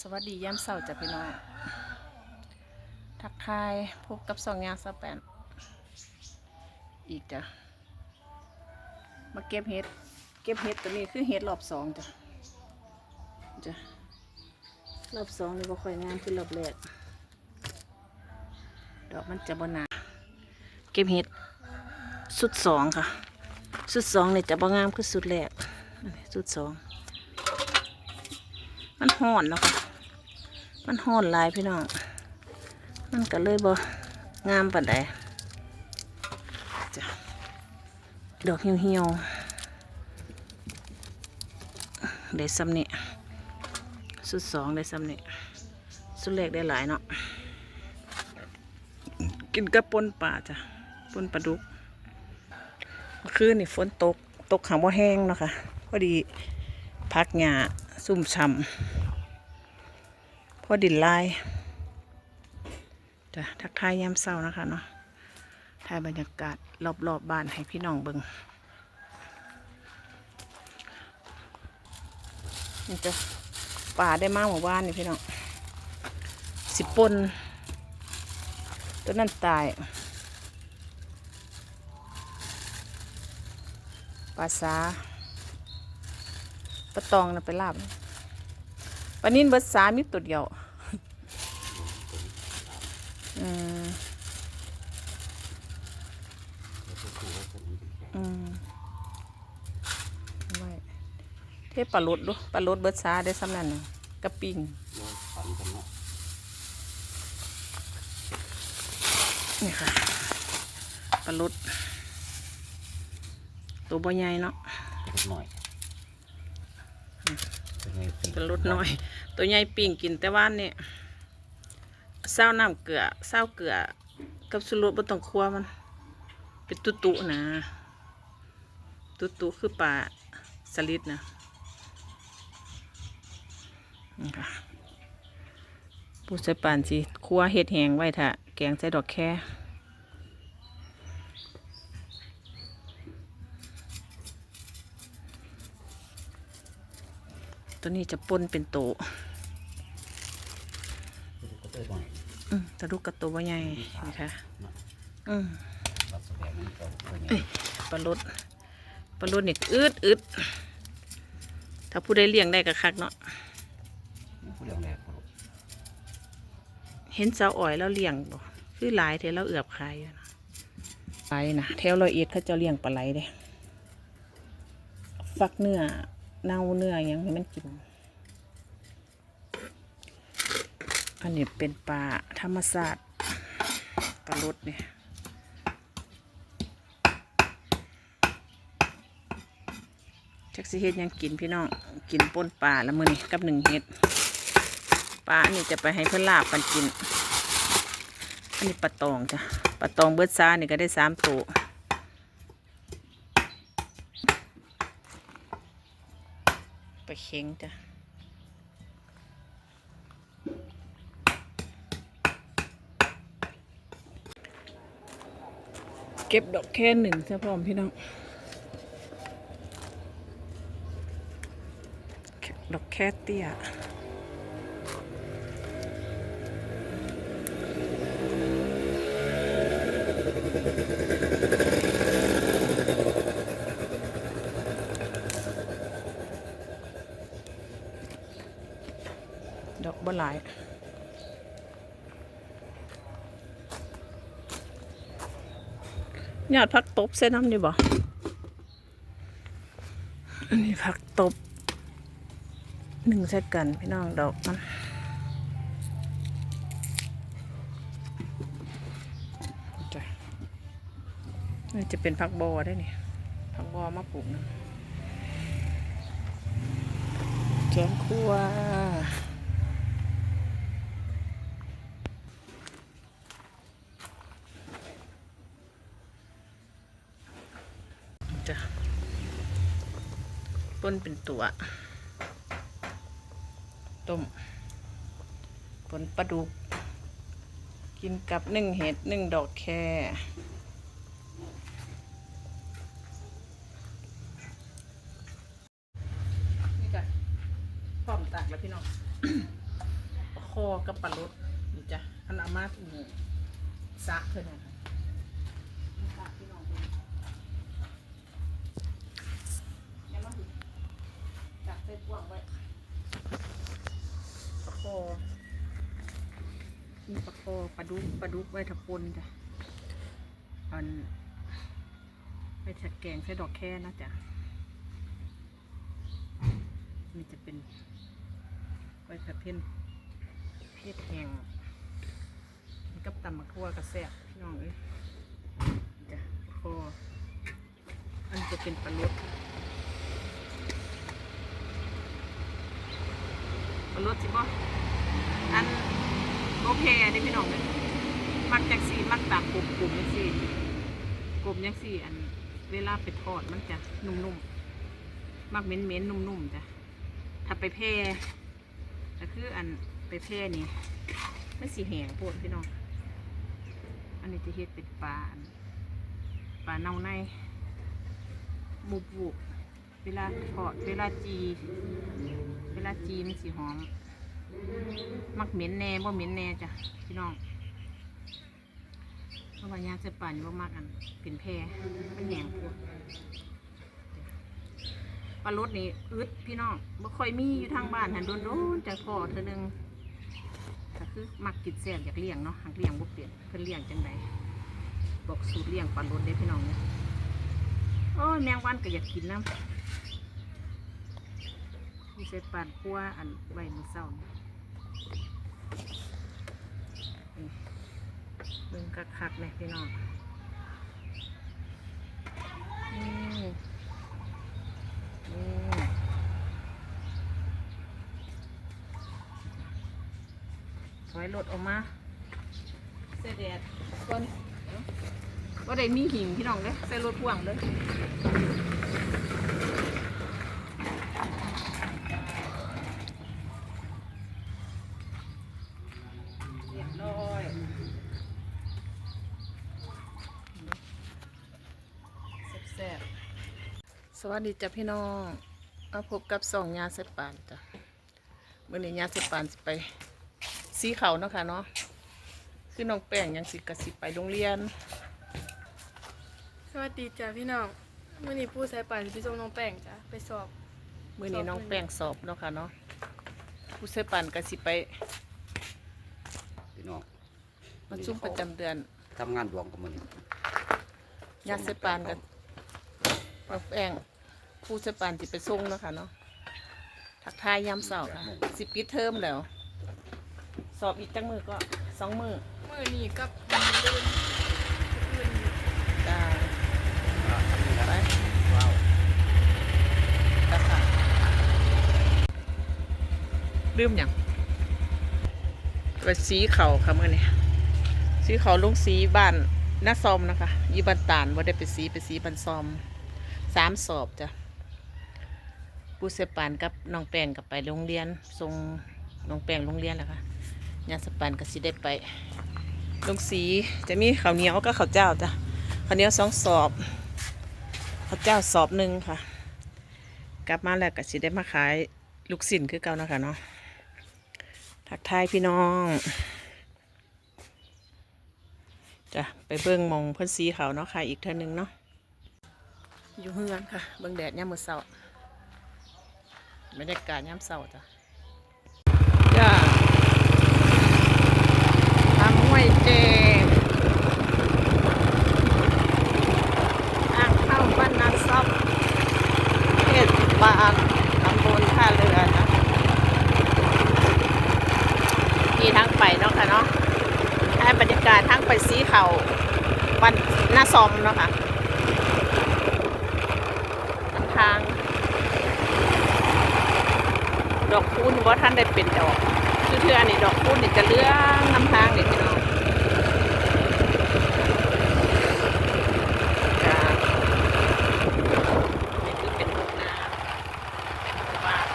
สวัสดีย้ำเสาร์จ้ะพี่น้อง ทักทายพบกับสองงานสแปนอีกจ้ะ มาเก็บเห็ด เก็บเห็ดตัวนี้คือเห็ดรอบสองจ้ะ จ้ะ รอบสองนี่บ่ค่อยงามคือรอบแรก ดอกมันจะบหนา เก็บเห็ด สุดสองค่ะ สุดสองเนี่ยจะบ่งามคือสุดแรก สุดสองมันห่อนเนาะค่ะ มันห่อนลายพี่น้อง มันก็เลยบ่งามปานใดจ้ะดอกเหี่ยวๆได้ซ้ำนี่สุดสองได้ซ้ำนี่สุดแรกได้หลายเนาะ กินกับปนป่าจ้ะปนปลาดุกเมื่อคืนนี่ฝนตก ตกหางว่าแห้งเนาะค่ะพอดีพักหญ้าซุ่มช่ำ พอดินลายจ้ะทักทายยามเศร้านะคะเนาะถ่ายบรรยากาศรอบๆบบ้านให้พี่น้องเบิงนี่จ้ะป่าได้มากหมู่บ้านนี่พี่น้องสิปนตัวนั้นตายปลาสาปลาตองนะไปลาบปลานินเบิดสามีตัวเดียวอืมอืมไว้ เทปลาลดดูปลาลดเบิดสาได้สำนันน่ะกระปิงนี่ค่ะปลาลดตัวบ่ใหญ่เนาะลดหน่อยเป็นไงเป็นปลาลดน้อย ตัวใหญ่ปิ่งกินแต่ว่านนี่เศร้าน้ำเกลือเศร้าเกลือกับสุรสบ่ต้องคั่วมัน เป็นตุตุๆนะ ตุตุๆคือปลาสลิดนะ นี่ค่ะผู้ใส่ปานสิคั่วเห็ดแหงไว้ถ้าแกงใส่ดอกแค่ตัวนี้จะป่นเป็นโตอยอืมตะลุกกระตัวบ่ใหญ่นะคะอืมรับแสดงมันก็เป็นไงเอ้ยปลาลดปลาลดเนี่ยอึดอึดถ้าผู้ใดเลี้ยงได้ก็คักเนาะ ผู้เลี้ยงแรกผู้ เห็นเสาอ่อยแล้วเลี้ยงบ่คือหลายเทแล้วเอือบขายอยู่นะไปนะแถวร้อยเอ็ดเขาจะเลี้ยงปลาไหลเด้ฟักเนื้อเน่าเนื้อยังให้มันกิน อันนี้เป็นปลาธรรมศาสตร์ปลาลดเนี่ยจักสิเฮ็ดยังกินพี่น้อง กินป่นปลาแล้วมือนี้กับหนึ่งเฮ็ด ปลาอันนี้จะไปให้เพื่อนลาบกันกิน อันนี้ปลาตองจ้ะปลาตองเบิดซ่านี่ก็ได้สามตัวไปลาเค็งจ้ะเก็บดอกแค่หนึ่งซะพร้อมพี่น้องเก็บดอกแค่เตี้ย หลายยอดผักตบเส้นน้ำดีบ่อันนี้ผักตบหนึ่งเซกันพี่น้องดอกมันจ้ะนี่จะเป็นผักบอได้นี่ผักบอมาปลูกนะแกงคั่วจ้ะ ป้นเป็นตัว ต้มผลปลาดุก กินกับหนึ่งเห็ดหนึ่งดอกแคนี่กันพร้อมตักแล้วพี่น้องคอกับปลารสนี่จ้ะอันอามาถึงซักเท่านั้นค่ะฝากพี่น้องดูยังมาถึง จับใส่พวงไว้ปลาคอมีปลาคอปลาดุกปลาดุกไว้ทับปนจ้ะอันไปจัดแกงใส่ดอกแค่นะจ๊ะนี่จะเป็นไว้ผัดเพ็นเพชรแห้งนี่กับตำมะทั่วกระแซบพี่น้องเอ้ยจ้ะคออันจะเป็นปลาลด ปลาลดสิบ่อันโอเคได้พี่น้องเลยมักจากสีมักตากกลุ่มกลุ่มยังสีกลุ่มยังสี่อันเวลาไปทอดมันจะนุ่มๆ มักเหม็นๆนุ่มๆจ้ะถ้าไปแพร่ก็คืออันไปแพร่นี่มันสีแหงโพดพี่น้อง อันนี้จะเฮ็ดเป็นปลานปลาเน่าในบุบบุบ เวลาทอดเวลาจี เวลาจีมันสีหอม มักเหม็นแน่บ่เหม็นแน่จ้ะพี่น้องเพราะว่ายาเสพป่านบ่มักอันเป็นแพรมันแหงโพดปลารสนี่อึดพี่น้องบ่ค่อยมีอยู่ทางบ้านหันโดนโดนๆจะพอเธอหนึงก็คือมักกินแซ่บอยากเลี้ยงเนาะหากเลี้ยงบ่เปลี่ยนเพิ่นเลี้ยงจังไดบอกสูตรเลี้ยงปลารสเด้พี่น้องเนี่ยโอ้ยแมงวันก็อยากกินน้ำ มีใส่ปานคั่วอันไว้มื้อเช้านี่นี่เบิ่งคักๆเลยพี่น้องอืมอืมถอยรถออกมาเสยแดดก่อนว่าได้มีหิงพี่น้องเลยใส่รถพ่วงเลยเรียบร้อยแซ่บๆ ส วัสดีจ้ะพี่น้องมาพบกับสองยาเสพปานจ้ะมื่อนี้ยาเสพปานสิไปสีเขาเนาะค่ะเนาะคือน้องแป้งยังสิกะสิไปโรงเรียน สวัสดีจ้ะพี่น้องมื่อนี้ผู้ใส่ป่านพี่ส่งน้องแป้งจ้ะไปสอบมื่อนี้น้องแป้งสอบเนาะค่ะเนาะผู้เสพปานกะสิไปพี่น้องมาซุ่มประจำเดือนทำงานดวงกับมันยาเสพปานกับน้องแป้ง ผู้เสพปานสิไปส่งเนาะค่ะเนาะทักทายยามเสาร์ค่ะสิปิดเทอมแล้ว สอบอีกจังมือก็สองมือมื่อนี้กับมือลื่นลื่นอยู่จ้าไปว้าวตะค่ะลืมอย่างไปสีเขาค่ะเมื่อนี้สีเขาลงสีบ้านหน้าซอมนะคะ ยีบันตานว่าได้ไปสีไปสีบันซอมสามสอบจ้ะ ปูเสปานกับน้องแป้งกับไปโรงเรียนส่งน้องแป้งโรงเรียนแล้วค่ะยาสปานก็สิได้ไปลงสีจะมีข้าวเหนียวก็ข้าวเจ้าจ้ะข้าวเหนียวสองสอบข้าวเจ้าสอบหนึ่งค่ะ กลับมาแล้วก็สิได้มาขายลูกสินคือเก่านะคะเนาะทักทายพี่น้องจ้ะไปเบิ่งมองเพิ่อนสีเขาวเนาะค่ะอีกเท่านึงเนาะอยู่เฮือนค่ะ เบิ่งแดดยามมื้อเช้า บรรยากาศยามเช้าจ้ะจ้าทำห้วยเจมอ่างเข้าบ้านนาซอบเทศบาลตำบลท่าเรือนะมีทั้งไปเนาะค่ะเนาะให้บรรยากาศทั้งไปสีเขาวันหน้าซอมเนาะค่ะทาง ดอกคูณว่าท่านได้เป็นดอกคือเทือนี่ดอกคูณนี่จะเลื่องน้ำทางนี่พี่น้องจ้า นี่คือเป็นทุ่งนาบ้าน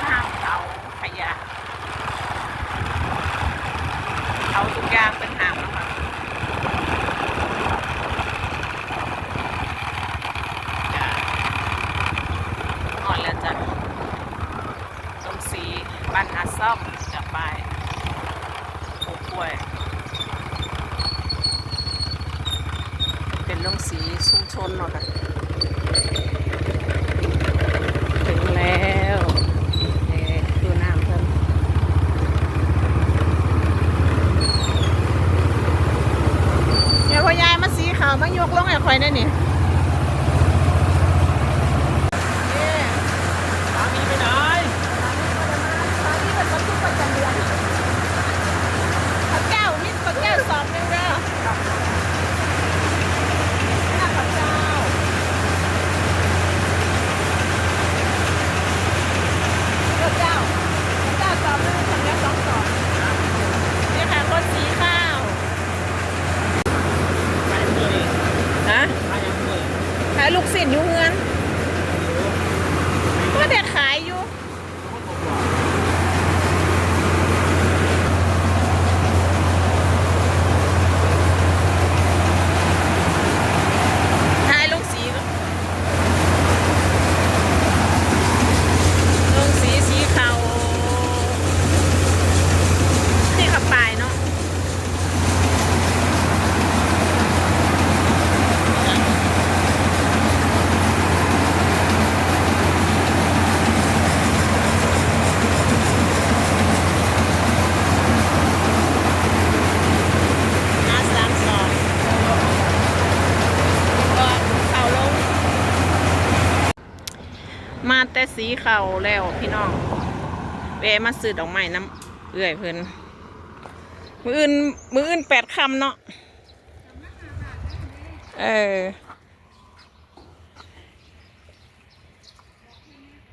ข้างเขาขยะเขาทุกอย่างเป็นหางแล้วค่ะจ้ะอ่อน ล่อมจะไปปลูกกล้วย เป็นโรงสีชุมชนเนาะค่ะ ถึงแล้วนี่ดูน้ำเพิ่มเดี๋ยวพ่อยายมาสีขาวมายกลงให้ข่อยได้นี่นี่ สามีไปไหน สามีเป็นคนทุกประจำเดือนข้าวเจ้านี่ข้าวเจ้าสอบหนึงเด้อนี่ข้าวเจ้า ข้าวเจ้าข้าวเจ้าสอบหนึงข้าวเจ้าสองสอบนี่ค่ะคนสีข้าว ไปเลย ฮะ ไปยังเลย ขายลูกศิษย์อยู่เงินก็แต่ขายอยู่ ขายลูกสีก็ลูกสีสีขาวนี่ขับปลายเนาะ ห้าสามสองก็เข่าลง มาแต่สีเข่าแล้วพี่น้องแวมาซื้อดอกไม้น้ำเอื่อยเพิ่นมืออื่นมืออื่นแปดคำเนาะเออ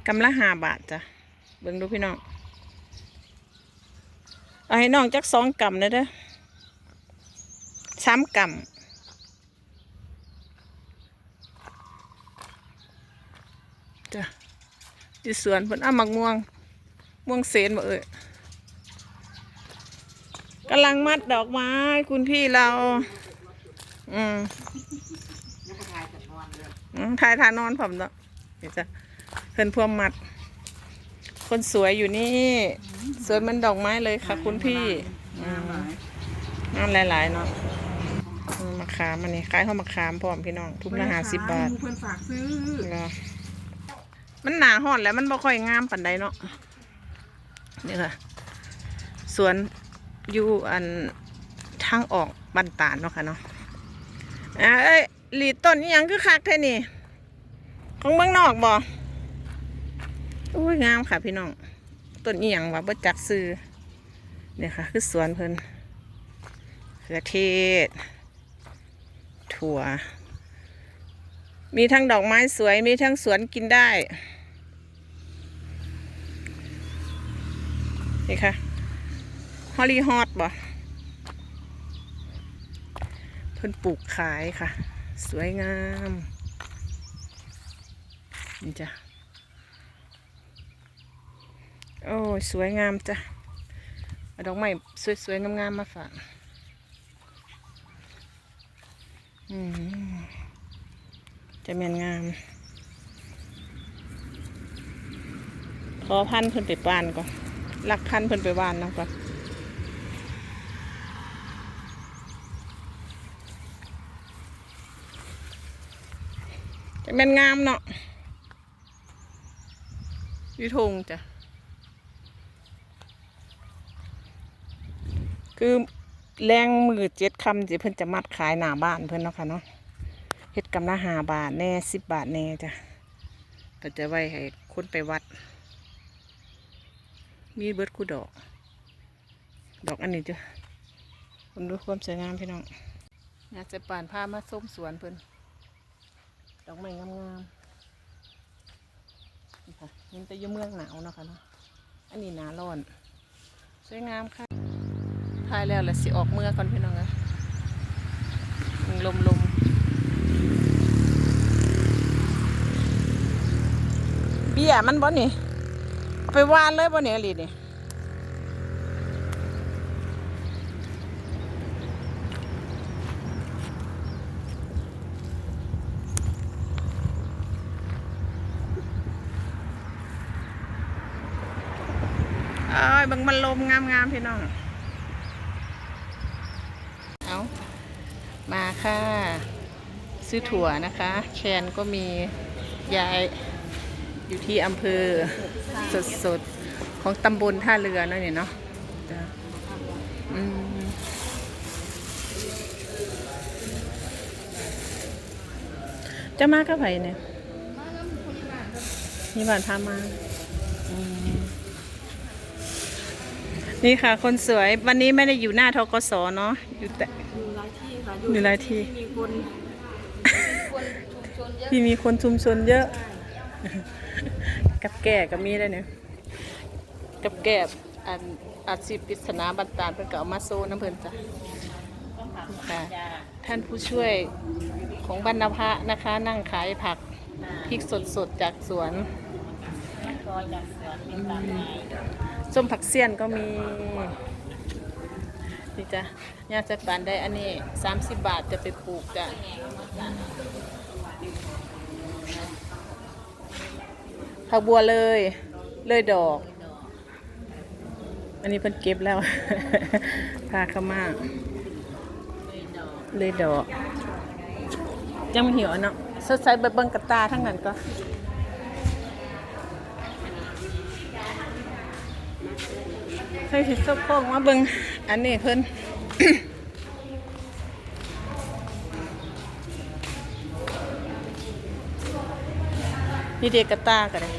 กำละห้าบาทจ้ะเบิ่งดูพี่น้องเอาให้น้องจักสองกำเลยเด้อสามกำ จ้ะอยู่สวนเพิ่นเอามักม่วง ม่วงเสนบ่เอ่ยกำลังมัดดอกไม้ คุณพี่เรา อืมอืมถ่ายทานอนผมเนาะเดี๋ยวจะเพิ่นพวมมัด คนสวยอยู่นี่สวยเหมันดอกไม้เลยค่ะ คุณพี่อืมงานหลายๆเนาะอืมมะขามอันนี้ขายข้าวมะขามพร้อมพี่น้อง ทุกละห้าสิบบาท เพื่อนฝากซื้อเนาะ มันหนาหอนแล้วมันบ่ค่อยงามปานใดเนาะนี่ค่ะสวนอยู่อันทางออกบันตาลเนาะค่ะเนาะอ่าเอ้ยหลีต้นนี่ยังคือคักแท่นี่ ของเมืองนอกบ่อุ้ยงามค่ะพี่น้องต้นนี่ยังว่าบ่จักซื้อเนี่ยค่ะ คือสวนเพิ่นเขือเทศ ถั่ว มีทั้งดอกไม้สวยมีทั้งสวนกินได้ นี่ค่ะฮอลลี่ฮอตบ่เพิ่นปลูกขายค่ะ สวยงาม นี่จ้ะ โอ้สวยงามจ้ะเอาดอกไม้สวยๆ งามๆ มาฝากอืมจะแม่นงามขอพันธุ์เพิ่นไปบ้านก่อน ลักพันเพิ่นไปบ้านนะก่อนจะแม่นงามเนาะยูทงจ้ะ คือแรงมือเจ็ดคำสิเพิ่นจะมัดขายหน้าบ้านเพิ่นเนาะค่ะเนาะเฮ็ดกำละหาบาทแน่สิบบาทแน่จ้ะก็จะไว้ให้คนไปวัด มีเบิร์ดคู่ดอก ดอกอันนี้จ้ะคุณดูความสวยงามพี่น้องอยากจะป่านพามาส้มสวนเพิ่นดอกไม้งามๆนี่ค่ะมันจะอยู่เมืองหนาวนะคะเนาะอันนี้หนาร้อน สวยงามค่ะทายแล้วแหละสิออกเมื่อก่อนพี่น้องนะลมลมเบี้ยมันบ่นี่ ไปวานเลยบ่เนี่ยลีนี่เอ้ยบังมันลมงามงามๆพี่น้อง เอามาค่ะ ซื้อถั่วนะคะ แคนก็มียายอยู่ที่อำเภอ สดๆ ของตำบลท่าเรือเนาะเนี่ยเนาะจ้ะอืมจะมากับไผเนี่ยนี่บ้านพามาอืมนี่ค่ะ คนสวยวันนี้ไม่ได้อยู่หน้าทกศเนาะอยู่แต่ อยู่หลายที่ค่ะอยู่หลายที่ มีคนที่มีคนชุมชนเยอะ กับแก่ก็มีได้เนี่ยกับแก่อันอาชีพปริศนาบันตาลเพิ่นก็เอามาโซน้ำเพิ่นจ้ะค่ะท่านผู้ช่วยของบรรณพระนะคะ นั่งขายผักพริกสดๆจากสวนส้มผักเสี้ยนก็มีนี่จ้ะย่าจะปานได้อันนี้ 30 บาทจะไปปลูกจ้ะ ผักบัวเลย เลยดอก อันนี้เพิ่นเก็บแล้ว พาเข้ามาเลยดอก ยังไม่หิวอะเนาะสดใสเบิ่งกระตาทั้งนั้นก็เคยสิสกโค้งมาเบิ่งอันนี้เพิ่น นี่เด็กกระตากันเลย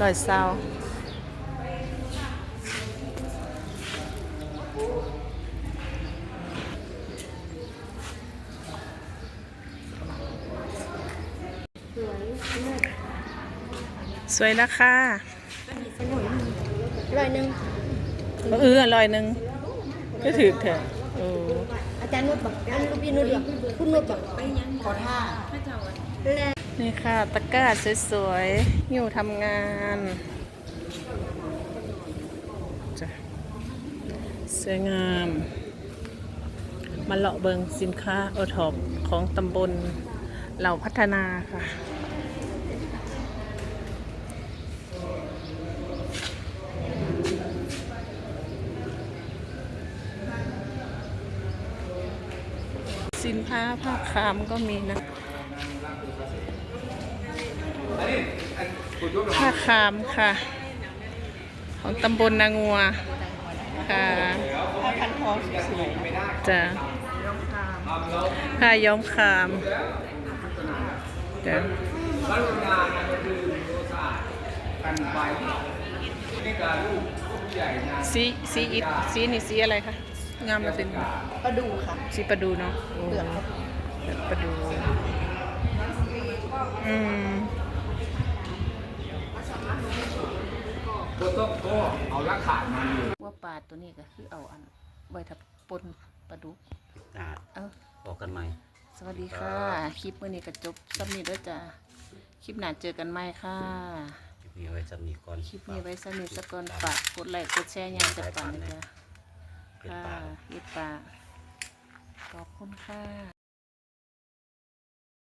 ลอยเศร้าสวยแล้วค่ะร้อยหนึ่งเออลอยหนึ่งก็ถือเถอะเอออาจารย์นุชบอกอันนี้ก็พี่นุชบอกคุณนุชบอกไปยังขอท่าแล้วนี่ค่ะ ตะกร้าสวยๆ อยู่ทำงานจ้ะสวยงาม มาเลาะเบิงสินค้าโอท็อปของตำบลเหล่าพัฒนาค่ะ ค้าผ้าคามก็มีนะผ้าคามค่ะ ของตำบลนางัวค่ะจ้ะผ้าย้อมคามจ้ะสีสีอิฐสีนี่สีอะไรคะ งามมาเป็นประดูค่ะสีประดูเนาะเปลือกครับเปลือกประดูอืมก็ต้องก็เอาลักขาดมาอยู่ว่าปลาตัวนี้ก็คือเอาอันใบทับปนปลาดุกอ่าเอ้าบอกกันใหม่ สวัสดีค่ะ คลิปมื้อนี้ก็จบซ้ำนี้ด้วยจ้ะคลิปหน้าเจอกันใหม่ค่ะคลิปนี้ไว้สำนีก่อนคลิปนี้ไว้สนิทสกอนฝากกดไลค์กดแชร์ยางจะปันนะจ๊ะ เป็นค่ะปากยิบปากขอบคุณค่ะ